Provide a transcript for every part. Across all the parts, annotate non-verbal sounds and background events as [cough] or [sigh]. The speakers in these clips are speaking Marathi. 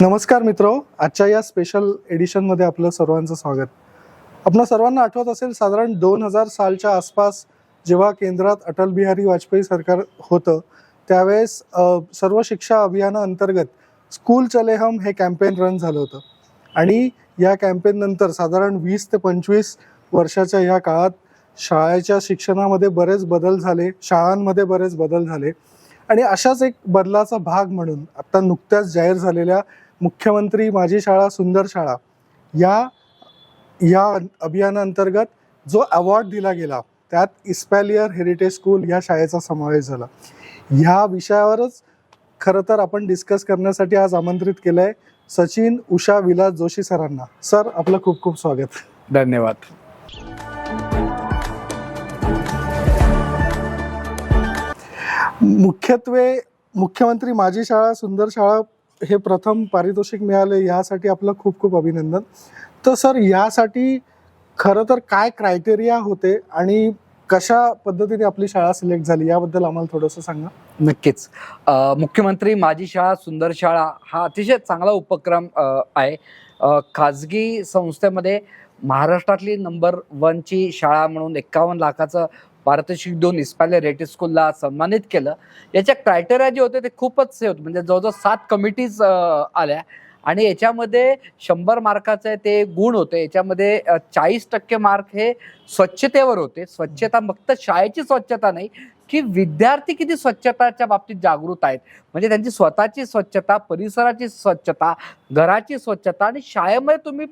नमस्कार मित्र आजच्या या स्पेशल एडिशनमध्ये आपलं सर्वांचं स्वागत. आपणा सर्वांना आठवत असेल साधारण दोन हजार सालच्या आसपास जेव्हा केंद्रात अटल बिहारी वाजपेयी सरकार होतं त्यावेळेस सर्व शिक्षा अभियानाअंतर्गत स्कूल चले हम हे कॅम्पेन रन झालं होतं. आणि या कॅम्पेननंतर साधारण वीस ते पंचवीस वर्षाच्या या काळात शाळेच्या शिक्षणामध्ये बरेच बदल झाले शाळांमध्ये बरेच बदल झाले. आणि अशाच एक बदलाचा भाग म्हणून आता नुकत्याच जाहीर झालेल्या मुख्यमंत्री माझी शाळा सुंदर शाळा या या अभियानाअंतर्गत जो अवॉर्ड दिला गेला त्यात इस्पॅलियर हेरिटेज स्कूल या शाळेचा समावेश झाला. ह्या विषयावरच खरं तर आपण डिस्कस करण्यासाठी आज आमंत्रित केलं आहे सचिन उषा विलास जोशी सरांना. सर आपलं खूप खूप स्वागत. धन्यवाद. मुख्यत्वे मुख्यमंत्री माझी शाळा सुंदर शाळा हे प्रथम पारितोषिक मिळाले यासाठी आपलं खूप खूप अभिनंदन. तर सर यासाठी खरं तर काय क्रायटेरिया होते आणि कशा पद्धतीने आपली शाळा सिलेक्ट झाली याबद्दल आम्हाला थोडंसं सांगा. नक्कीच. मुख्यमंत्री माझी शाळा सुंदर शाळा हा अतिशय चांगला उपक्रम आहे. खाजगी संस्थेमध्ये महाराष्ट्रातली नंबर वनची शाळा म्हणून एक्कावन्न लाखाचं पारितोषिक देऊन इस्पॅले रेटी स्कूलला सन्मानित केलं याच्या क्रायटेरिया जे होते ते खूपच हे होते. म्हणजे जवळजवळ सात कमिटीज आल्या. आणि याच्यामध्ये शंभर मार्काचे ते गुण होते. याच्यामध्ये चाळीस टक्के मार्क हे स्वच्छतेवर होते. स्वच्छता फक्त शाळेची स्वच्छता नाही की विद्यार्थी किती स्वच्छताच्या बाबतीत जागृत आहेत. म्हणजे त्यांची स्वतःची स्वच्छता परिसराची स्वच्छता घराची स्वच्छता आणि शाळेमध्ये तुम्ही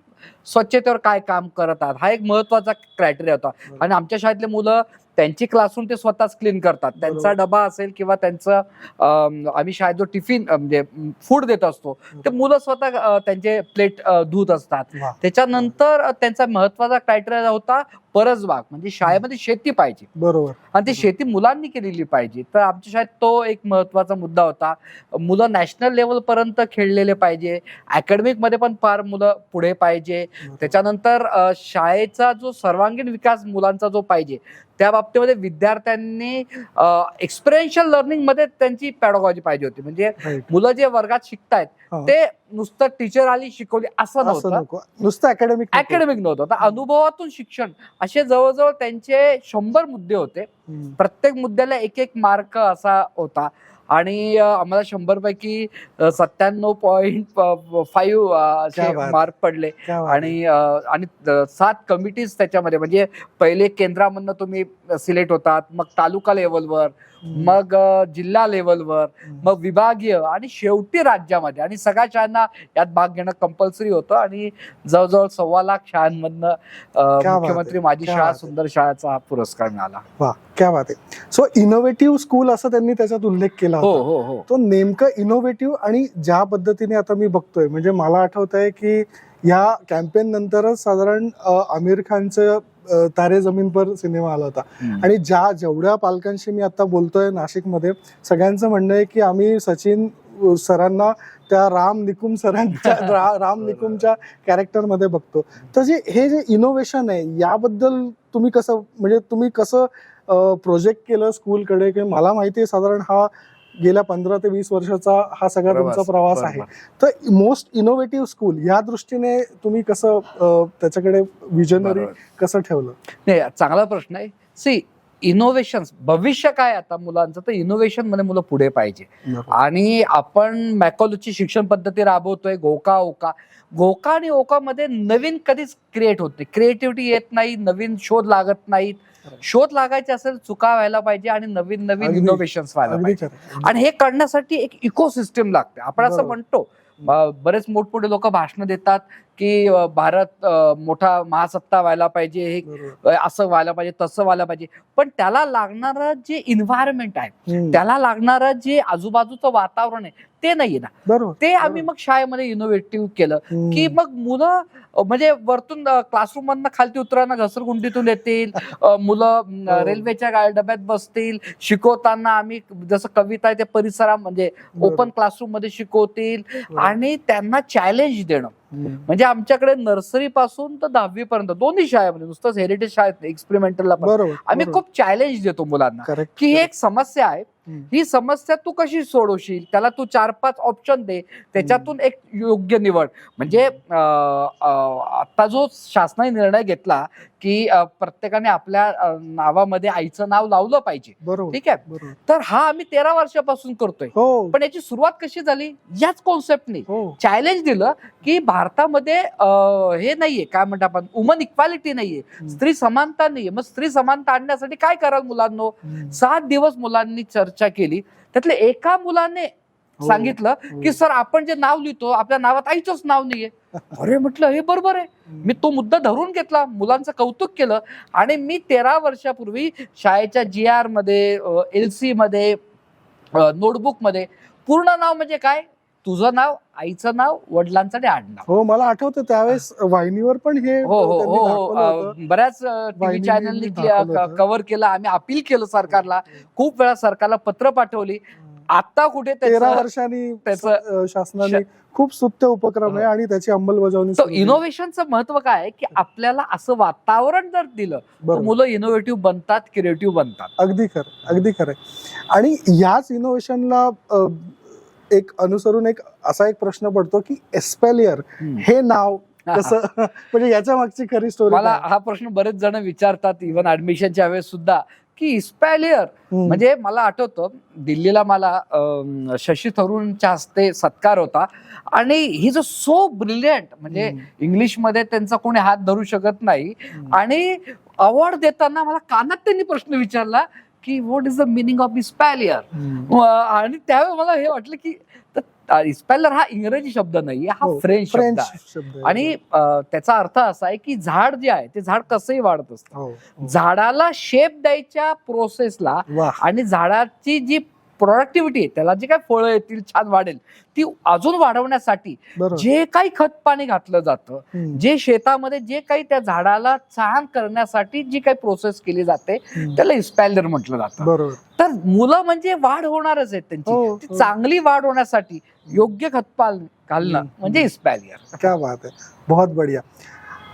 स्वच्छतेवर काय काम करत आहात? हा एक महत्त्वाचा क्रायटेरिया होता. आणि आमच्या शाळेतले मुलं त्यांची क्लासरूम ते स्वतःच क्लीन करतात त्यांचा. डबा असेल किंवा त्यांचं आम्ही शाळेत जो टिफिन म्हणजे फूड देत असतो ते मुलं स्वतः त्यांचे प्लेट धुत असतात. त्याच्यानंतर त्यांचा महत्त्वाचा क्रायटेरिया होता परसबाग म्हणजे शाळेमध्ये शेती पाहिजे. बरोबर. आणि ती शेती मुलांनी केलेली पाहिजे. तर आमच्या शाळेत तो एक महत्त्वाचा मुद्दा होता. मुलं नॅशनल लेवल पर्यंत खेळलेले पाहिजे. अकॅडमिकमध्ये पण फार मुलं पुढे पाहिजे. त्याच्यानंतर शाळेचा जो सर्वांगीण विकास मुलांचा जो पाहिजे त्या बाबतीमध्ये विद्यार्थ्यांनी एक्सपिरियन्शियल लर्निंगमध्ये त्यांची पॅडॉगॉजी पाहिजे होती. म्हणजे. मुलं जे वर्गात शिकतायत. ते नुसतं टीचर आली शिकवली असं असं नव्हतं. नको. नुसतं अकॅडमिक अकॅडमिक नव्हतं. तर अनुभवातून शिक्षण असे जवळजवळ त्यांचे शंभर मुद्दे होते. प्रत्येक मुद्द्याला एक एक मार्क असा होता. आणि आम्हाला शंभर पैकी सत्त्याण्णव पॉईंट फाईव्ह. मार्क पडले. आणि आणि सात कमिटीज त्याच्यामध्ये. म्हणजे पहिले केंद्रामधनं तुम्ही सिलेक्ट होतात मग तालुका लेवलवर मग जिल्हा लेवलवर मग विभागीय आणि शेवटी राज्यामध्ये. आणि सगळ्या शाळांना यात भाग घेणं कंपल्सरी होतं. आणि जवळजवळ सव्वा लाख शाळांमधनं मुख्यमंत्री माझी शाळा. सुंदर शाळाचा हा पुरस्कार मिळाला. क्या बात आहे. सो इनोव्हेटिव्ह स्कूल असं त्यांनी त्याच्यात उल्लेख केला हो होता. हो हो. तो नेमकं इनोव्हेटिव्ह आणि ज्या पद्धतीने आता मी बघतोय म्हणजे मला आठवत आहे की या कॅम्पेन नंतरच साधारण अ, आमिर खानचं अ, तारे जमीन पर सिनेमा आला होता. हम्म. आणि ज्या जेवढ्या पालकांशी मी आता बोलतोय नाशिकमध्ये सगळ्यांचं म्हणणं आहे की आम्ही सचिन अ, सरांना त्या राम निकुम सरांच्या [laughs] रा- राम निकुमच्या कॅरेक्टरमध्ये बघतो. तर जे हे जे इनोव्हेशन आहे याबद्दल तुम्ही कसं म्हणजे तुम्ही कसं प्रोजेक्ट केलं स्कूलकडे की मला माहिती आहे साधारण हा गेल्या पंधरा ते वीस वर्षाचा हा सगळा तुमचा प्रवास आहे. तर मोस्ट इनोव्हेटिव्ह स्कूल या दृष्टीने तुम्ही कसं त्याच्याकडे विजनरी. कसं ठेवलं? नाही चांगला प्रश्न आहे. सी इनोव्हेशन भविष्य काय आता मुलांचं? तर इनोव्हेशनमध्ये मुलं पुढे पाहिजे. आणि आपण मॅकॉलॉजी शिक्षण पद्धती राबवतोय गोका ओका. गोका आणि ओका मध्ये नवीन कधीच क्रिएट होत क्रिएटिव्हिटी येत नाही नवीन शोध लागत नाहीत. शोध लागायचे असेल चुका व्हायला पाहिजे आणि नवीन नवीन. इनोव्हेशन व्हायला पाहिजे. आणि हे करण्यासाठी एक इकोसिस्टम लागते आपण असं. म्हणतो बरेच मोठमोठे लोक भाषण देतात की भारत मोठा महासत्ता व्हायला पाहिजे हे. असं व्हायला पाहिजे तसं व्हायला पाहिजे पण त्याला लागणारं जे इन्व्हायरमेंट आहे. त्याला लागणारं जे आजूबाजूचं वातावरण आहे ते नाहीये ना ते आम्ही मग शाळेमध्ये इनोव्हेटिव्ह केलं. की मग मुलं म्हणजे वरतून क्लासरूम मधनं खालती उतराना घसरगुंडीतून येतील मुलं म, हो. रेल्वेच्या गा- डब्यात बसतील शिकवताना आम्ही जसं कविता आहे ते परिसरा म्हणजे. ओपन क्लासरूममध्ये शिकवतील. आणि त्यांना चॅलेंज देणं. म्हणजे आमच्याकडे नर्सरी पासून तर दहावी पर्यंत दोन्ही शाळेमध्ये नुसतंच हेरिटेज शाळेत एक्सपेरिमेंटलला बरोबर आम्ही. खूप चॅलेंज देतो मुलांना. की ही एक समस्या आहे. ही समस्या तू कशी सोडवशील? त्याला तू चार पाच ऑप्शन दे. त्याच्यातून एक योग्य निवड. म्हणजे आता जो शासनाने निर्णय घेतला की प्रत्येकाने आपल्या नावामध्ये आईचं नाव लावलं पाहिजे. ठीक आहे? तर हा आम्ही तेरा वर्षापासून करतोय. हो. पण याची सुरुवात कशी झाली? याच कॉन्सेप्टने हो. चॅलेंज दिलं की भारतामध्ये हे नाहीये. काय म्हणतो आपण? वुमन इक्वालिटी नाहीये. स्त्री समानता नाहीये. मग स्त्री समानता आणण्यासाठी काय करावं मुलांनो. सात दिवस मुलांनी चर्चा केली त्यातले एका मुलाने हो. सांगितलं हो. की सर आपण जे नाव लिहितो आपल्या नावात आईचंच नाव नाहीये [laughs] अरे म्हटलं हे बरोबर आहे. मी तो मुद्दा धरून घेतला मुलांचं कौतुक केलं आणि मी तेरा वर्षापूर्वी शाळेच्या जी आरमध्ये एल सी मध्ये नोटबुकमध्ये पूर्ण नाव म्हणजे काय तुझं नाव आईचं नाव वडिलांचं आणि आडनाव. हो मला आठवतं त्यावेळेस वाहिनीवर पण हे हो हो त्यांनी हो दाखवलं हो होतं. बऱ्याच टीव्ही वाहिनीने चॅनलनी दाखवलं होतं. कव्हर केलं आम्ही अपील केलं सरकारला. खूप वेळा सरकारला पत्र पाठवली. आता कुठे तेरा त्याचं वर्षांनी त्याचं- अं, शासनाने खूप सुप्त उपक्रम आहे आणि त्याची अंमलबजावणी तो सुरू केली. इनोव्हेशनचं महत्त्व काय आहे? की आपल्याला असं वातावरण जर दिलं तर बरोबर. मुलं इनोव्हेटिव्ह बनतात क्रिएटिव्ह बनतात. अगदी खरं अगदी खरं आणि याच इनोव्हेशनला एक अनुसरून एक असा एक प्रश्न पडतो की एस्पेलियर हे नाव कसं [laughs] म्हणजे याच्या मागची खरी स्टोरी मला हा प्रश्न बरेच जण विचारतात इव्हन ऍडमिशनच्या वेळेस सुद्धा की इस्पॅलियर म्हणजे मला आठवतं दिल्लीला मला शशी थरूरच्या हस्ते सत्कार होता आणि ही जो सो ब्रिलियंट म्हणजे इंग्लिशमध्ये त्यांचा कोणी हात धरू शकत नाही आणि अवॉर्ड देताना मला कानात त्यांनी प्रश्न विचारला की what is the meaning of espalier आणि त्यावेळी मला हे वाटलं की इस्पॅलर हा इंग्रजी शब्द नाही हा हो, फ्रेंच शब्द आहे. शब्द. आणि त्याचा अर्थ असा आहे की झाड जे आहे ते झाड कसंही वाढत असतं. हो, हो. झाडाला शेप द्यायच्या प्रोसेसला आणि झाडाची जी प्रोडक्टिव्हिटी आहे त्याला जे काय फळं येतील छान वाढेल ती अजून वाढवण्यासाठी जे काही खत पाणी घातलं जातं जे शेतामध्ये जे काही त्या झाडाला छान करण्यासाठी जी काही प्रोसेस केली जाते. त्याला इस्पॅलर म्हटलं जातं. बरोबर. तर मुलं म्हणजे वाढ होणारच आहेत त्यांची. हो, हो. चांगली वाढ होण्यासाठी योग्य खतपाल घालणं. म्हणजे इस्पॅलियर क्या बात आहे. बहुत बढिया.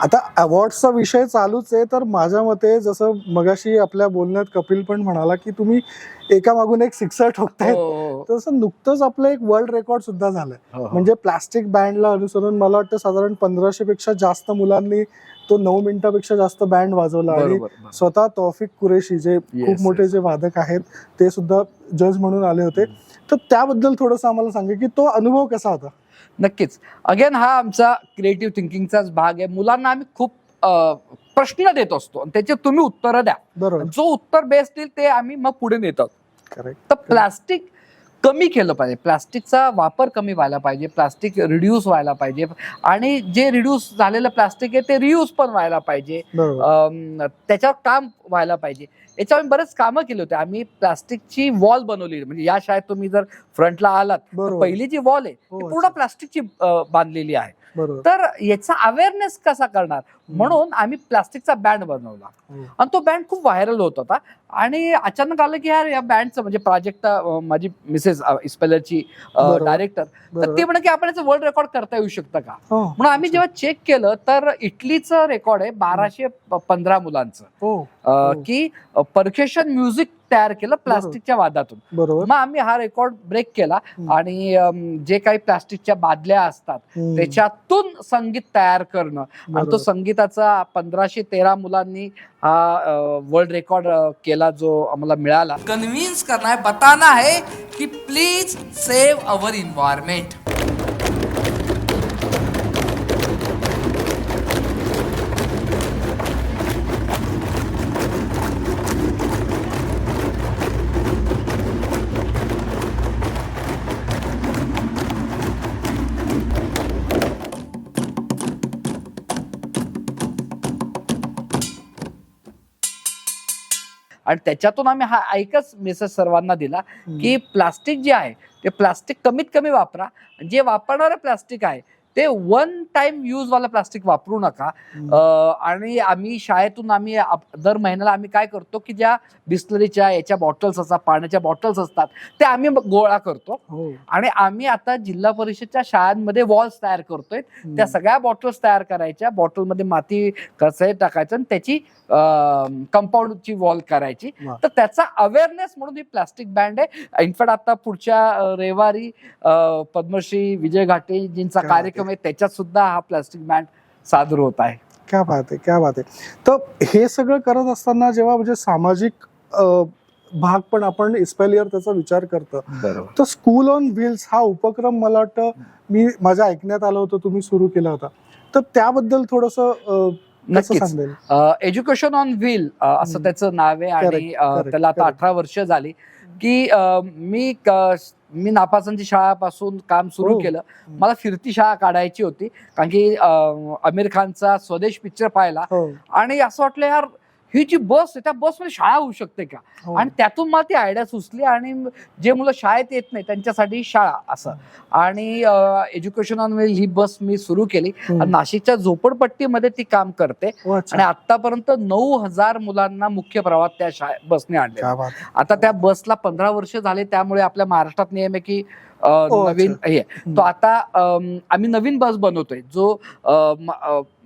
आता अवॉर्डचा विषय चालूच आहे तर माझ्या मते जसं मगाशी आपल्या बोलण्यात कपिल पण म्हणाला की तुम्ही एका मागून एक सिक्सर ठोकतायत हो, तसं नुकतंच आपलं एक वर्ल्ड रेकॉर्ड सुद्धा झालंय. म्हणजे प्लास्टिक बँडला अनुसरून मला वाटतं साधारण पंधराशे पेक्षा जास्त मुलांनी तो नऊ मिनिटापेक्षा जास्त बँड वाजवला. आणि. स्वतः तौफिक कुरेशी जे खूप मोठे. जे वादक आहेत ते सुद्धा जज म्हणून आले होते. तर त्याबद्दल थोडस आम्हाला सांगा की तो अनुभव कसा होता? नक्कीच. अगेन हा आमचा क्रिएटिव्ह थिंकिंगचाच भाग आहे. मुलांना आम्ही खूप प्रश्न देत असतो आणि त्याचे तुम्ही उत्तरं द्या. बरोबर. जो उत्तर बेस्ट येईल ते आम्ही मग पुढे नेतात करेक्ट तर प्लास्टिक कमी केलं पाहिजे. प्लास्टिकचा वापर कमी व्हायला पाहिजे प्लास्टिक रिड्यूस व्हायला पाहिजे आणि जे रिड्यूस झालेलं प्लास्टिक आहे ते रियूज पण व्हायला पाहिजे. त्याच्यावर काम व्हायला पाहिजे. याच्यावर आम्ही बरेच कामं केली होती. आम्ही प्लास्टिकची वॉल बनवली. म्हणजे या शाळेत तुम्ही जर फ्रंटला आलात पहिली जी वॉल आहे हो, ती पूर्ण अच्छा. प्लास्टिकची बांधलेली आहे. तर याचा अवेअरनेस कसा करणार? म्हणून आम्ही प्लास्टिकचा बँड बनवला. आणि तो बँड खूप व्हायरल होत होता. आणि अचानक आलं की यार या बँडचं म्हणजे प्रोजेक्ट माझी मिसेस इस्पेलरची. डायरेक्टर तर ते म्हणे की आपण याचं वर्ल्ड रेकॉर्ड करता येऊ शकतं का? हो, म्हणून आम्ही जेव्हा चेक केलं तर इटलीचं रेकॉर्ड आहे बाराशे पंधरा मुलांचं. हो. हो. की परकेशन म्युझिक तयार केलं प्लास्टिकच्या वादातून बरोबर मग आम्ही हा रेकॉर्ड ब्रेक केला. आणि जे काही प्लास्टिकच्या बादल्या असतात. त्याच्यातून संगीत तयार करणं आणि तो. संगीताचा पंधराशे तेरा मुलांनी हा वर्ल्ड रेकॉर्ड केला जो आम्हाला मिळाला कन्व्हिन्स करना है बताना है की प्लीज सेव्ह अवर इन्व्हायरमेंट आणि त्याच्यातून आम्ही हा एकच मेसेज सर्वांना दिला. की प्लास्टिक जे आहे ते प्लास्टिक कमीत कमी वापरा जे वापरणारं प्लास्टिक आहे ते वन टाइम यूज वाला प्लास्टिक वापरू नका. आणि आम्ही शाळेतून आम्ही दर महिन्याला आम्ही काय करतो की ज्या बिस्लरीच्या याच्या बॉटल्स असतात पाण्याच्या बॉटल्स असतात ते आम्ही गोळा करतो. हो. आणि आम्ही आता जिल्हा परिषदच्या शाळांमध्ये वॉल्स तयार करतोय. त्या सगळ्या बॉटल्स तयार करायच्या. बॉटलमध्ये माती कसं टाकायचं आणि त्याची कंपाऊंडची वॉल करायची. तर त्याचा अवेअरनेस म्हणून ही प्लास्टिक बँड आहे. इनफॅक्ट आता पुढच्या रविवारी पद्मश्री विजय घाटेजींचा कार्यक्रम आहे त्याच्यात सुद्धा हा प्लास्टिक बँड सादर होत आहे. क्या बात आहे क्या बात आहे. तर हे सगळं करत असताना जेव्हा म्हणजे सामाजिक अ, भाग पण आपण इस्पेलियर त्याचा विचार करतो. बरोबर. तर स्कूल ऑन व्हील्स हा उपक्रम मला वाटतं मी माझ्या ऐकण्यात आलं होतं तुम्ही सुरू केला होता. तर त्याबद्दल थोडस कसं नक्कीच. सांगेल? एज्युकेशन ऑन व्हील असं हम्म. त्याचं नाव आहे आणि Correct, अ, correct, त्याला आता correct. अठरा वर्ष झाली की अ, मी क- मी नापासांची शाळापासून काम सुरू हो. केलं. मला फिरती शाळा काढायची होती. कारण की अ, आमिर खानचा स्वदेश पिक्चर पाहिला हो. आणि असं वाटलं यार ही जी बस आहे त्या बसमध्ये शाळा होऊ शकते का हो. आणि त्यातून मला ती आयडिया सुचली आणि जे मुलं शाळेत येत नाही त्यांच्यासाठी शाळा असं आणि एज्युकेशन ऑन व्हील ही बस मी सुरू केली. आणि नाशिकच्या झोपडपट्टीमध्ये ती काम करते हो. आणि आतापर्यंत नऊ हजार मुलांना मुख्य प्रवाहात त्या शाळे बसने आणले. आता त्या बसला पंधरा वर्ष झाले त्यामुळे आपल्या महाराष्ट्रात नियम आहे की. नवीन हे तो आता आम्ही नवीन बस बनवतोय जो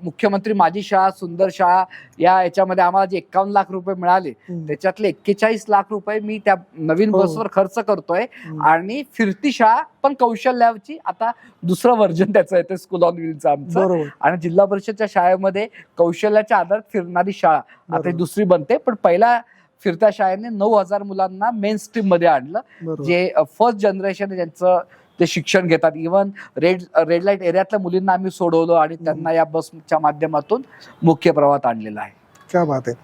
मुख्यमंत्री माझी शाळा सुंदर शाळा या याच्यामध्ये आम्हाला जे एकावन्न लाख रुपये मिळाले. त्याच्यातले एक्केचाळीस लाख रुपये मी त्या नवीन हो. बसवर खर्च करतोय. आणि फिरती शाळा पण कौशल्याची आता दुसरं व्हर्जन त्याचं येते स्कूल ऑन व्हीलचं आमचं आणि जिल्हा परिषदच्या शाळेमध्ये कौशल्याच्या आधारात फिरणारी शाळा आता ही. दुसरी बनते पण पहिल्या फिरत्या शाळेने नऊ हजार मुलांना मेन स्ट्रीममध्ये आणलं. जे फर्स्ट जनरेशन ज्यांचं ते शिक्षण घेतात. इव्हन रेड रेड लाइट एरियातल्या मुलींना आम्ही सोडवलं आणि त्यांना या बसच्या माध्यमातून मुख्य प्रवाहात आणलेलं आहे. क्या बात आहे.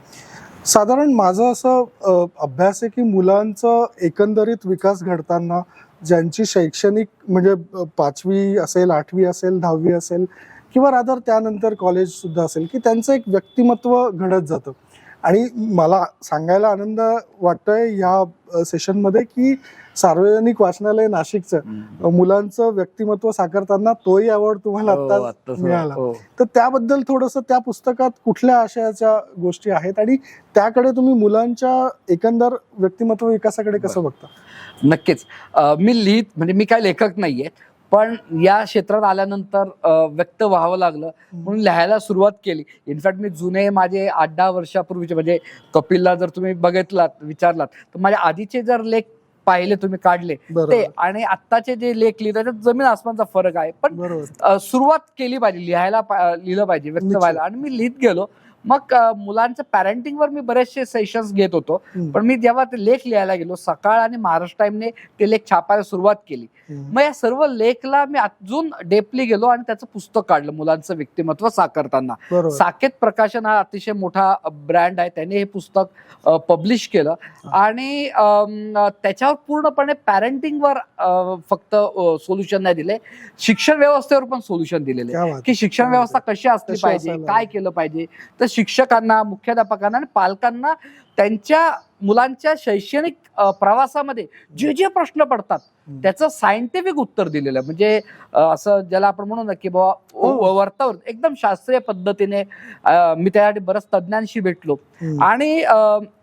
साधारण माझं असं अभ्यास आहे की मुलांचं एकंदरीत विकास घडताना ज्यांची शैक्षणिक म्हणजे पाचवी असेल आठवी असेल दहावी असेल किंवा रादर त्यानंतर कॉलेज सुद्धा असेल की त्यांचं एक व्यक्तिमत्व घडत जातं. आणि मला सांगायला आनंद वाटतोय या सेशनमध्ये की सार्वजनिक वाचनालय नाशिकचं मुलांचं व्यक्तिमत्व साकारताना तोही अवॉर्ड तुम्हाला हो, आता मिळाला. हो. तर त्याबद्दल थोडंसं त्या पुस्तकात कुठल्या आशयाच्या गोष्टी आहेत आणि त्याकडे तुम्ही मुलांच्या एकंदर व्यक्तिमत्व विकासाकडे कसं बघता नक्कीच मी लिहित म्हणजे मी काय लेखक नाहीये पण या क्षेत्रात आल्यानंतर व्यक्त व्हावं लागलं. म्हणून लिहायला सुरुवात केली. इनफॅक्ट मी जुने माझे आठ दहा वर्षापूर्वीचे म्हणजे कपिलला जर तुम्ही बघितलात विचारलात तर माझ्या आधीचे जर लेख पाहिले तुम्ही काढले ते आणि आत्ताचे जे लेख लिहितात त्याच्यात जमीन आसमानचा फरक आहे. पण सुरुवात केली पाहिजे लिहायला लिहिलं पाहिजे व्यक्त. व्हायला. आणि मी लिहित गेलो. मग मुलांचं पॅरेंटिंगवर मी बरेचसे सेशन्स घेत होतो. पण मी जेव्हा ते लेख लिहायला गेलो सकाळ आणि महाराष्ट्र टाइमने ते लेख छापायला सुरुवात केली. मग या सर्व लेखला मी अजून डेपली गेलो आणि त्याचं पुस्तक काढलं मुलांचं व्यक्तिमत्व साकारताना. साकेत प्रकाशन हा अतिशय मोठा ब्रँड आहे. त्याने हे पुस्तक पब्लिश केलं. आणि त्याच्यावर पूर्णपणे पॅरेंटिंगवर फक्त सोल्युशन नाही दिले. शिक्षण व्यवस्थेवर पण सोल्युशन दिलेले. की शिक्षण व्यवस्था कशी असली पाहिजे? काय केलं पाहिजे? तर शिक्षकांना मुख्याध्यापकांना आणि पालकांना त्यांच्या मुलांच्या शैक्षणिक प्रवासामध्ये जे जे प्रश्न पडतात. त्याचं सायंटिफिक उत्तर दिलेलं आहे. म्हणजे असं ज्याला आपण म्हणू ना की बाबा हो. वर्तावर एकदम शास्त्रीय पद्धतीने मी त्यासाठी बऱ्याच तज्ज्ञांशी भेटलो. आणि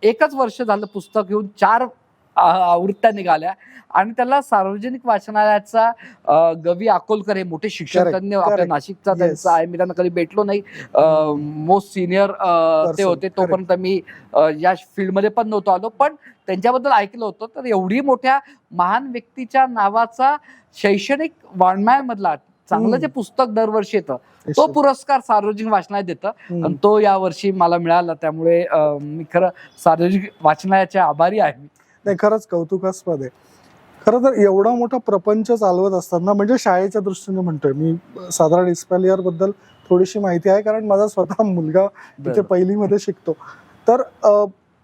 एकच वर्ष झालं पुस्तक घेऊन चार आवृत्त्या निघाल्या आणि त्याला सार्वजनिक वाचनालयाचा गवी अकोलकर हे मोठे शिक्षण Correct, तज्ञ आपल्या. नाशिकचा. त्यांचा आहे मी त्यांना कधी भेटलो नाही मोस्ट सिनियर ते होते तोपर्यंत मी या फील्डमध्ये पण नव्हतो आलो पण त्यांच्याबद्दल ऐकलं होतं तर एवढी मोठ्या महान व्यक्तीच्या नावाचा शैक्षणिक वाङ्मय मधला चांगलं. जे पुस्तक दरवर्षी येतं तो. पुरस्कार सार्वजनिक वाचनालय देतं. आणि तो या वर्षी मला मिळाला त्यामुळे मी खरं सार्वजनिक वाचनालयाचे आभारी आहे मी. नाही खरंच कौतुकास्पद आहे. खरं तर एवढा मोठा प्रपंच चालवत असताना म्हणजे शाळेच्या दृष्टीने म्हणतोय मी साधारण इस्पॅलियरबद्दल थोडीशी माहिती आहे कारण माझा स्वतः मुलगा तिथे पहिलीमध्ये शिकतो. तर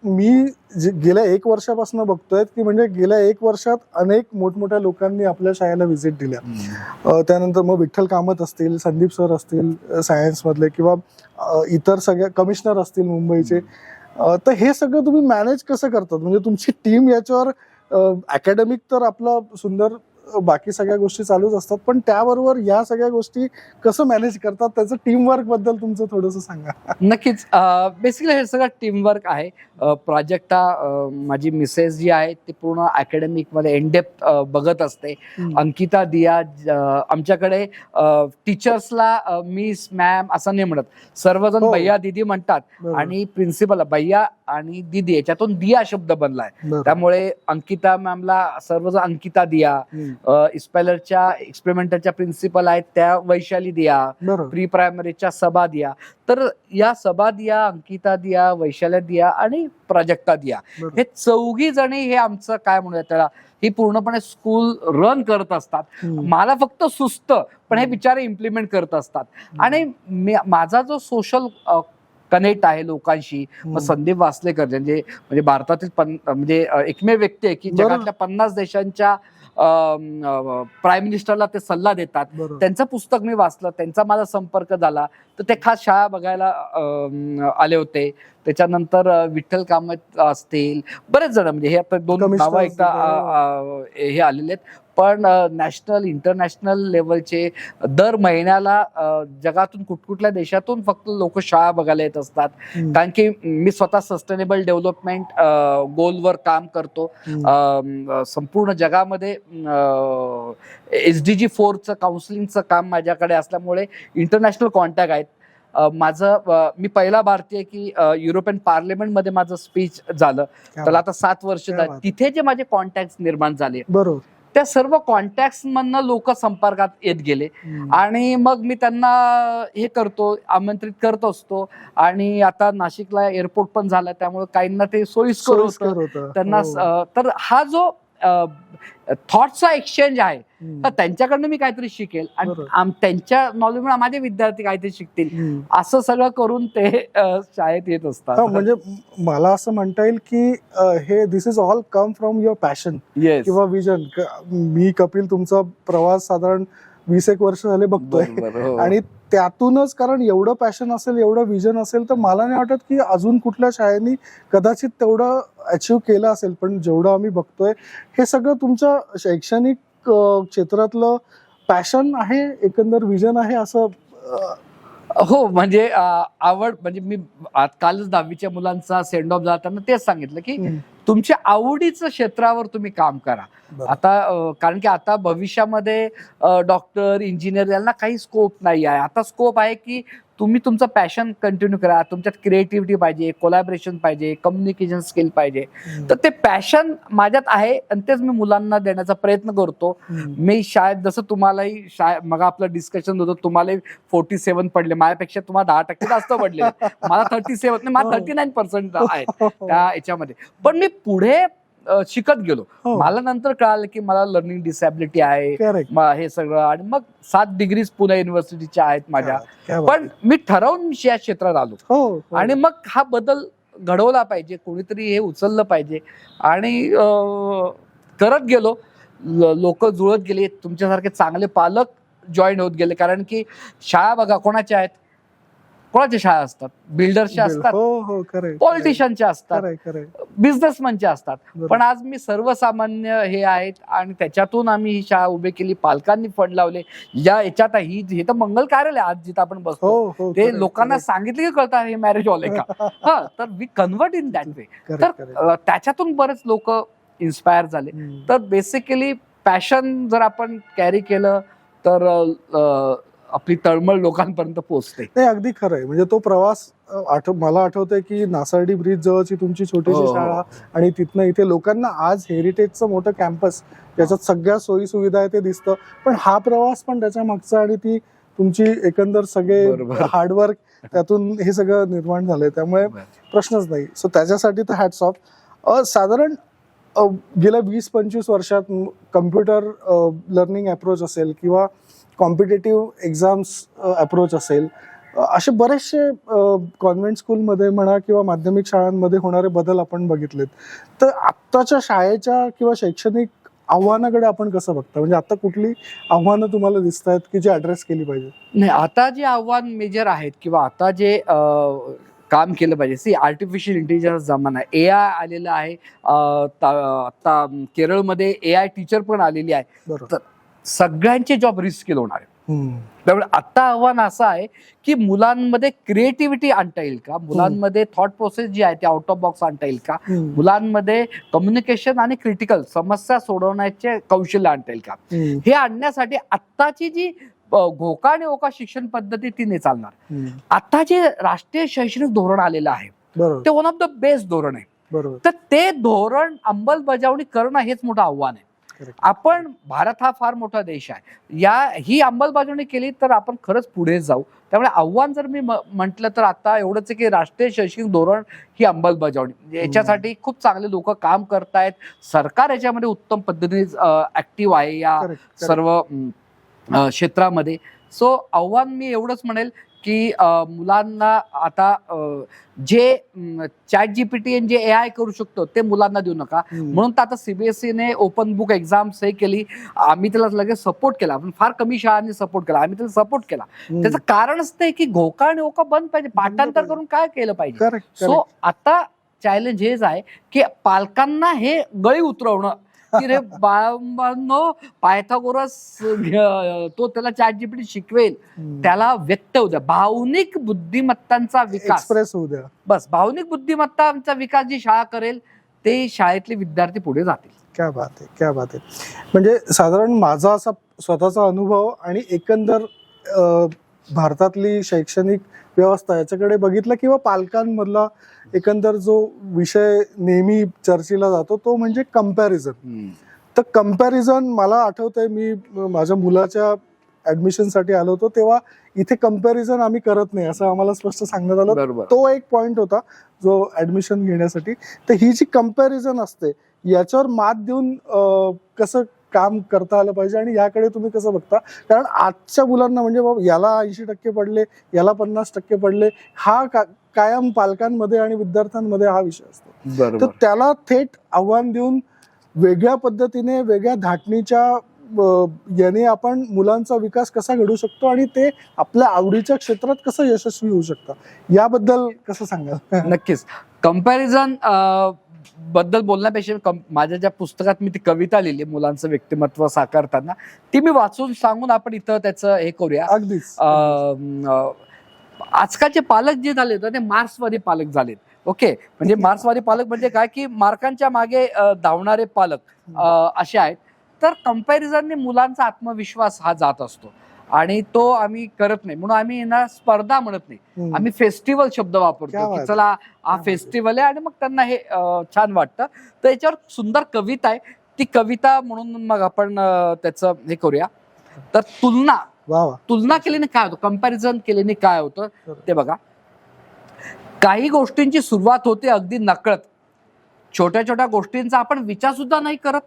मी जे- गेल्या एक वर्षापासून बघतोय की म्हणजे गेल्या एक वर्षात अनेक मोठमोठ्या लोकांनी आपल्या शाळेला व्हिजिट दिल्या. त्यानंतर मग विठ्ठल कामत असतील संदीप सर असतील सायन्समधले किंवा इतर सगळे कमिशनर असतील मुंबईचे तर हे सगळं तुम्ही मॅनेज कसं करतात? म्हणजे तुमची टीम याच्यावर अकॅडमिक तर आपलं सुंदर बाकी सगळ्या गोष्टी चालूच असतात. पण त्याबरोबर या सगळ्या गोष्टी कसं मॅनेज करतात त्याचं टीमवर्कबद्दल तुमचं थोडंसं सांगा. नक्कीच. बेसिकली हे सगळं टीमवर्क आहे. प्रोजेक्टा माझी मिसेस जी आहे ती पूर्ण अकॅडमिकमध्ये एनडेप्थ बघत असते. अंकिता दिया आमच्याकडे टीचर्सला मिस मॅम असं नाही म्हणत. सर्वजण हो. भैया दिदी म्हणतात. आणि प्रिन्सिपल भैया आणि दिदी याच्यातून दिया शब्द बनलाय. त्यामुळे अंकिता मॅमला सर्वजण अंकिता दिया. इस्पेलरच्या एक्सपेरिमेंटलच्या प्रिन्सिपल आहेत त्या वैशाली दिया प्री प्रायमरीच्या सभा दिया तर या सभा दिया अंकिता दिया वैशाल्या दिया आणि प्राजक्ता दिया. हे चौघी जणी हे आमचं काय म्हणूया त्याला ही पूर्णपणे स्कूल रन करत असतात. मला फक्त सुस्त पण हे. बिचारे इम्प्लिमेंट करत असतात आणि माझा जो सोशल कनेक्ट आहे लोकांशी. मग संदीप वासलेकर म्हणजे म्हणजे भारतातील पन म्हणजे एकमेव व्यक्ती आहे की. जगातल्या पन्नास देशांच्या प्राईम मिनिस्टरला ते सल्ला देतात. त्यांचं पुस्तक मी वाचलं त्यांचा माझा संपर्क झाला तर ते खास शाळा बघायला आले होते त्याच्यानंतर विठ्ठल कामत असतील बरेच जण म्हणजे हे आता दोन नावं एकदा हे आलेले आहेत पण नॅशनल इंटरनॅशनल लेवलचे दर महिन्याला जगातून कुठकुठल्या देशातून फक्त लोक शाळा बघायला येत असतात. कारण की मी स्वतः सस्टेनेबल डेव्हलपमेंट गोलवर काम करतो. संपूर्ण जगामध्ये एस डी जी फोरचं काउन्सिलिंगचं काम माझ्याकडे असल्यामुळे इंटरनॅशनल कॉन्टॅक्ट आहेत. माझं मी पहिला भारतीय की युरोपियन पार्लमेंटमध्ये माझं स्पीच झालं. त्याला. आता सात वर्ष झाली. तिथे जे माझे कॉन्टॅक्ट निर्माण झाले. बरोबर. त्या सर्व कॉन्टॅक्ट मधनं लोक संपर्कात येत गेले. आणि मग मी त्यांना हे करतो आमंत्रित करत असतो आणि आता नाशिकला एअरपोर्ट पण झाला त्यामुळे काहींना ते सोयीस्कर होतं. त्यांना हो. तर हा जो थॉटचा एक्सचेंज आहे. तर त्यांच्याकडनं मी काहीतरी शिकेल. आणि त्यांच्या नॉलेजमुळे माझे विद्यार्थी काहीतरी शिकतील. असं सगळं करून ते शाळेत येत असतात. हा म्हणजे मला असं म्हणता येईल की हे this is all come from your passion किंवा विजन मी कपिल तुमचा प्रवास साधारण वीस एक वर्ष झाले बघतोय. हो. आणि त्यातूनच कारण एवढं पॅशन असेल एवढं विजन असेल तर मला नाही वाटत की अजून कुठल्या शाळेनी कदाचित तेवढं अचीव केलं असेल पण जेवढं आम्ही बघतोय हे सगळं तुमच्या शैक्षणिक क्षेत्रातलं पॅशन आहे एकंदर विजन आहे असं हो म्हणजे आवड म्हणजे मी कालच दहावीच्या मुलांचा सेंड ऑफ जाताना तेच सांगितलं की. तुमच्या आवडीचं क्षेत्रावर तुम्ही काम करा. आता कारण की आता भविष्यामध्ये डॉक्टर इंजिनियर यांना काही स्कोप नाही आहे आता स्कोप आहे की तुम्ही तुमचं पॅशन कंटिन्यू करा. तुमच्यात क्रिएटिव्हिटी पाहिजे कोलॅबरेशन पाहिजे कम्युनिकेशन स्किल पाहिजे. तर ते पॅशन माझ्यात आहे आणि तेच मी मुलांना देण्याचा प्रयत्न करतो. मी शाळेत जसं तुम्हालाही शाळेत मग आपलं डिस्कशन होतं तुम्हालाही फोर्टी सेव्हन पडले. माझ्यापेक्षा तुम्हाला दहा टक्के जास्त पडले. मला थर्टी सेव्हन मला हो. थर्टी नाईन पर्सेंट आहे त्या याच्यामध्ये. पण मी पुढे शिकत गेलो. हो. मला नंतर कळालं की मला लर्निंग डिसॅबिलिटी आहे. हे सगळं आणि मग सात डिग्रीज पुणे युनिव्हर्सिटीच्या आहेत माझ्या. पण मी ठरवून या क्षेत्रात आलो. हो हो. आणि मग हा बदल घडवला पाहिजे कोणीतरी हे उचललं पाहिजे. आणि करत गेलो. लोक जुळत गेले. तुमच्यासारखे चांगले पालक जॉईन होत गेले. कारण की शाळा बघा कोणाच्या आहेत? कोणाच्या शाळा असतात? बिल्डर्सच्या असतात? हो हो पॉलिटिशियनच्या असतात? बिझनेसमॅनच्या असतात. पण आज मी सर्वसामान्य हे आहेत आणि त्याच्यातून आम्ही ही शाळा उभी केली पालकांनी फंड लावले. या याच्यात ही हे तर मंगल कार्यालय आज जिथं आपण बसतो. हो हो ते लोकांना. सांगितलं की कळतं हे मॅरेज हॉल आहे का? [laughs] हा तर we convert in that way तर त्याच्यातून बरेच लोक इन्स्पायर झाले. तर बेसिकली पॅशन जर आपण कॅरी केलं तर आपली तळमळ लोकांपर्यंत पोहोचते. नाही अगदी खरं आहे म्हणजे तो प्रवास अ, आठव मला आठवतंय की नासार्डी ब्रिज जवळची तुमची छोटीशी हो, हो. शाळा आणि तिथनं इथे लोकांना आज हेरिटेजचं मोठं कॅम्पस ज्याच्यात सगळ्या सोयी सुविधा आहे ते दिसतं. पण हा प्रवास पण त्याच्या मागचा आणि ती तुमची एकंदर सगळे. हार्डवर्क त्यातून हे सगळं निर्माण झालंय. त्यामुळे प्रश्नच नाही. सो त्याच्यासाठी तर हॅट्स ऑफ साधारण गेल्या वीस पंचवीस वर्षात कम्प्युटर लर्निंग अप्रोच असेल किंवा कॉम्पिटेटिव्ह एक्झाम्स अप्रोच असेल. असे बरेचसे कॉन्व्हेंट स्कूलमध्ये म्हणा किंवा माध्यमिक शाळांमध्ये होणारे बदल आपण बघितलेत. तर आत्ताच्या शाळेच्या किंवा शैक्षणिक आव्हानाकडे आपण कसं बघता? म्हणजे आता कुठली आव्हानं तुम्हाला दिसत आहेत की जी ऍड्रेस केली पाहिजे? नाही आता जे आव्हान मेजर आहेत किंवा आता जे काम केलं पाहिजे. सी आर्टिफिशियल इंटेलिजन्स जमाना आहे. ए आय आलेला आहे. आता केरळमध्ये ए आय टीचर पण आलेली आहे. सगळ्यांचे जॉब रिस्क होणार आहे. त्यामुळे आता आव्हान असं आहे की मुलांमध्ये क्रिएटिव्हिटी आणता येईल का मुलांमध्ये थॉट प्रोसेस जी आहे ती आउट ऑफ बॉक्स आणता येईल का. मुलांमध्ये कम्युनिकेशन आणि क्रिटिकल समस्या सोडवण्याचे कौशल्य आणता येईल का. हे आणण्यासाठी आत्ताची जी घोका आणि ओका शिक्षण पद्धती ती नाही चालणार. आता जे राष्ट्रीय शैक्षणिक धोरण आलेलं आहे ते वन ऑफ द बेस्ट धोरण आहे तर ते धोरण अंमलबजावणी करणं हेच मोठं आव्हान आहे. आपण भारत हा फार मोठा देश आहे. या ही अंमलबजावणी केली तर आपण खरंच पुढे जाऊ. त्यामुळे आव्हान जर मी म्हटलं तर आता एवढंच आहे की राष्ट्रीय शैक्षणिक धोरण ही अंमलबजावणी. याच्यासाठी खूप चांगले लोक काम करतायत. सरकार याच्यामध्ये उत्तम पद्धतीने ऍक्टिव्ह आहे या. सर्व क्षेत्रामध्ये. सो आव्हान मी एवढंच म्हणेल की मुलांना आता जे चॅट जीपीटी जे ए आय करू शकतो ते मुलांना देऊ नका. म्हणून तर आता सीबीएसईने ओपन बुक एक्झाम्स हे केली आम्ही त्याला लगेच सपोर्ट केला पण फार कमी शाळांनी सपोर्ट केला आम्ही त्याला सपोर्ट केला. त्याचं कारणच ते की घोका आणि ओका बंद पाहिजे पाठांतर. करून काय केलं पाहिजे सो. आता चॅलेंज हेच आहे की पालकांना हे गळी उतरवणं की रे बाळांनो पायथागोरस तो त्याला चॅट जीपीटी शिकवेल. त्याला व्यक्त होऊ द्या. भावनिक बुद्धिमत्तांचा विकास. एक्सप्रेस होऊ द्या. बस भावनिक बुद्धिमत्तांचा विकास जी शाळा करेल ते शाळेतले विद्यार्थी पुढे जातील. क्या बात आहे क्या बात आहे. म्हणजे साधारण माझा असा स्वतःचा अनुभव आणि एकंदर भारतातली शैक्षणिक व्यवस्था याच्याकडे बघितलं किंवा पालकांमधला एकंदर जो विषय नेहमी चर्चेला जातो तो म्हणजे कंपॅरिझन तर कंपॅरिझन मला आठवतंय मी माझ्या मुलाच्या ऍडमिशनसाठी आलो होतो तेव्हा इथे कंपॅरिझन आम्ही करत नाही असं आम्हाला स्पष्ट सांगण्यात आलं. तो एक पॉइंट होता जो ऍडमिशन घेण्यासाठी. तर ही जी कंपॅरिझन असते याच्यावर मात देऊन कसं काम करता आलं पाहिजे आणि याकडे तुम्ही कसं बघता? कारण आजच्या मुलांना म्हणजे बाबा याला ऐंशी टक्के पडले याला पन्नास टक्के पडले हा का- कायम पालकांमध्ये आणि विद्यार्थ्यांमध्ये हा विषय असतो. तर त्याला थेट आव्हान देऊन वेगळ्या पद्धतीने वेगळ्या धाटणीच्या याने आपण मुलांचा विकास कसा घडू शकतो आणि ते आपल्या आवडीच्या क्षेत्रात कसं यशस्वी होऊ शकतं याबद्दल कसं सांगाल? नक्कीच. कंपॅरिझन बद्दल बोलण्यापेक्षा माझ्या ज्या पुस्तकात मी ती कविता लिहिली मुलांचं व्यक्तिमत्व साकारताना ती मी वाचून सांगून आपण इथं त्याचं हे करूया. अगदीच अं, अं, आजकालचे पालक जे झाले ते मार्क्सवादी पालक झालेत. ओके? म्हणजे मार्क्सवादी पालक म्हणजे काय? की मार्कांच्या मागे धावणारे पालक असे आहेत. तर कम्पॅरिझनने मुलांचा आत्मविश्वास हा जात असतो. आणि तो आम्ही करत नाही. म्हणून आम्ही ना स्पर्धा म्हणत नाही. आम्ही फेस्टिवल शब्द वापरतो की. चला हा. फेस्टिवल आहे आणि मग त्यांना हे छान वाटतं. तर याच्यावर सुंदर कविता आहे. ती कविता म्हणून मग आपण त्याचं हे करूया. तर तुलना. तुलना केल्याने काय होतं? कंपॅरिझन केल्याने काय होतं? ते बघा. काही गोष्टींची सुरुवात होते अगदी नकळत. छोट्या छोट्या गोष्टींचा आपण विचार सुद्धा नाही करत.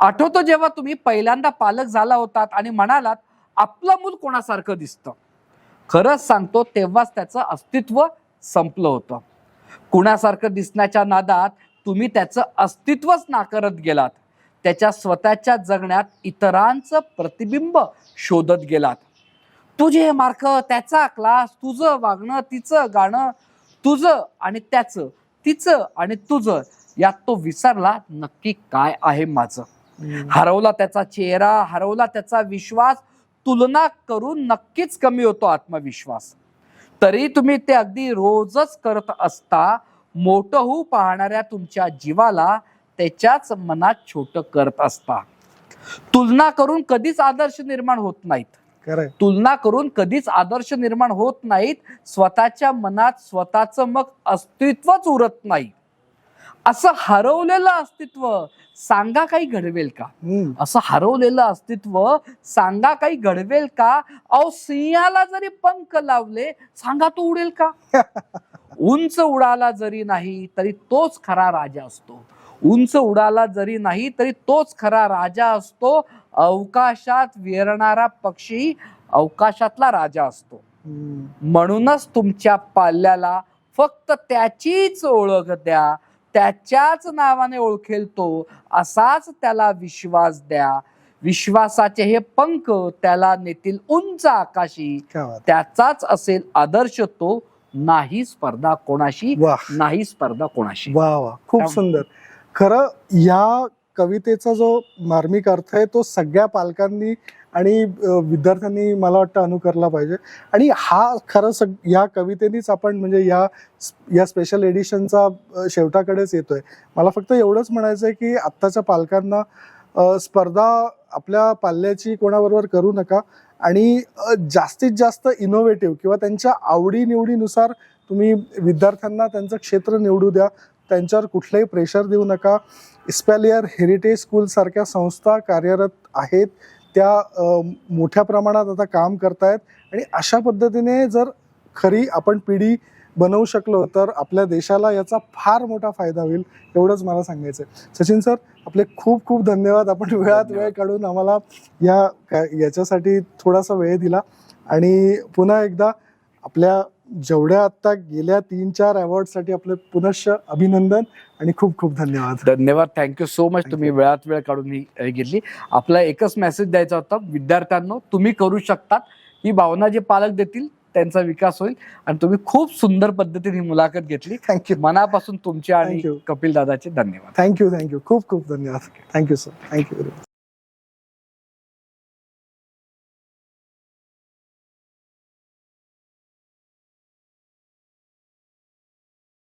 आठवतो जेव्हा तुम्ही पहिल्यांदा पालक झाला होतात आणि म्हणालात आपलं मूल कोणासारखं दिसतं? खरंच सांगतो तेव्हाच त्याचं अस्तित्व संपलं होतं. कुणासारखं दिसण्याच्या नादात तुम्ही त्याचं अस्तित्वच नाकारत गेलात. त्याच्या स्वतःच्या जगण्यात इतरांचं प्रतिबिंब शोधत गेलात. तुझे मार्क त्याचा क्लास तुझं वागणं तिचं गाणं तुझं आणि त्याचं तिचं आणि तुझं यात तो विसरला नक्की काय आहे माझं. हरवला त्याचा चेहरा हरवला त्याचा विश्वास तुलना करून नक्कीच कमी होतो आत्मविश्वास. तरी तुम्ही ते अगदी रोजच करत असता मोठं होऊ पाहणाऱ्या तुमच्या जीवाला त्याच्याच मनात छोट करत असता. तुलना करून कधीच आदर्श निर्माण होत नाहीत. तुलना करून कधीच आदर्श निर्माण होत नाहीत. स्वतःच्या मनात स्वतःचं मग अस्तित्वच उरत नाही. असं हरवलेलं अस्तित्व सांगा काही घडवेल का. असं हरवलेलं अस्तित्व सांगा काही घडवेल का? अहो सिंहाला जरी पंख लावले सांगा तो उडेल का? [laughs] उंच उडाला जरी नाही तरी तोच खरा राजा असतो. उंच उडाला जरी नाही तरी तोच खरा राजा असतो. अवकाशात विहरणारा पक्षी अवकाशातला राजा असतो. म्हणूनच तुमच्या पाल्याला फक्त त्याचीच ओळख द्या. त्याच्याच नावाने ओळखेल तो असाच त्याला विश्वास द्या. विश्वासाचे हे पंख त्याला नेतील उंच आकाशी. त्याचाच असेल आदर्श तो नाही स्पर्धा कोणाशी वा नाही स्पर्धा कोणाशी. वा वा. खूप सुंदर. खरं या कवितेचा जो मार्मिक अर्थ आहे तो सगळ्या पालकांनी आणि विद्यार्थ्यांनी मला वाटतं अनुकरला पाहिजे. आणि हा खरं सग ह्या कवितेनीच आपण म्हणजे या या स्पेशल एडिशनचा शेवटाकडेच येतोय. मला फक्त एवढंच म्हणायचं आहे की आत्ताच्या पालकांना स्पर्धा आपल्या पाल्याची कोणाबरोबर करू नका. आणि जास्तीत जास्त इनोव्हेटिव्ह किंवा त्यांच्या आवडीनिवडीनुसार तुम्ही विद्यार्थ्यांना त्यांचं क्षेत्र निवडू द्या. त्यांच्यावर कुठलंही प्रेशर देऊ नका. इस्पॅलियर हेरिटेज स्कूलसारख्या संस्था कार्यरत आहेत. त्या मोठ्या प्रमाणात आता काम करतायत. आणि अशा पद्धतीने जर खरी आपण पिढी बनवू शकलो तर आपल्या देशाला याचा फार मोठा फायदा होईल एवढंच मला सांगायचं आहे सचिन सर आपले खूप खूप धन्यवाद. आपण वेळात वेळ. काढून आम्हाला या याच्यासाठी थोडासा वेळ दिला. आणि पुन्हा एकदा आपल्या जेवढ्या आत्ता गेल्या तीन चार अवॉर्डसाठी आपले पुनश्च अभिनंदन आणि खूप खूप धन्यवाद. धन्यवाद. Thank you so much Thank तुम्ही you. वेळात वेळ काढून ही ही घेतली. आपला एकच मेसेज द्यायचा होता. विद्यार्थ्यांनो तुम्ही करू शकतात. ही भावना जे पालक देतील त्यांचा विकास होईल. आणि तुम्ही खूप सुंदर पद्धतीने ही मुलाखत घेतली. थँक्यू मनापासून तुमचे आणि Thank you. कपिल दादाचे धन्यवाद. थँक्यू थँक्यू खूप खूप धन्यवाद. Thank you sir thank you very much